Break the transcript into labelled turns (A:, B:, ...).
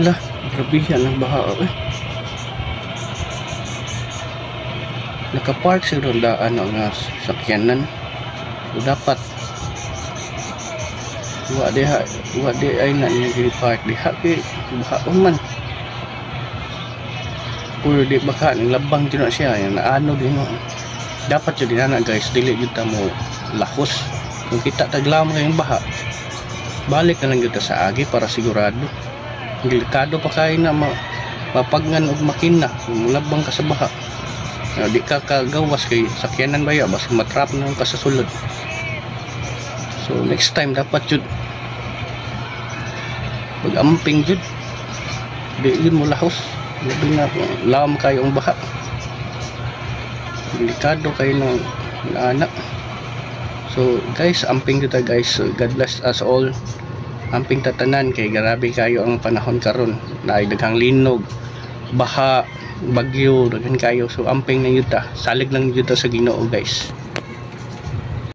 A: Lah, grabe yan ang baha eh. Nakapark siguro da ano nga sakyanan. So, dapat wa di ha wa ay na niya gini park di ha kay baha man. Puro di baka ning labang din na siya yan ano din no. Dapat jud na guys dili ta mo lakos. Kung kita taglam kayong baha, balik na lang kita sa agi para sigurado delikado pa kayo na ma mapagnan og makina. Kung labang ka sa baha. Ah, di ka kagawas kay sakyanan ba ya? Basta matrap na ka sa sulod. So next time dapat jud pag amping jud di yun mo lahos. Labi na lam kayo ang baha. Delikado kayo ng anak. So guys amping jud ta guys. So, God bless us all amping tatanan kay grabe kayo ang panahon karon. Na daghang linog baha bagyo daghan kayo. So amping na yuta. Salig lang yuta sa Ginoo guys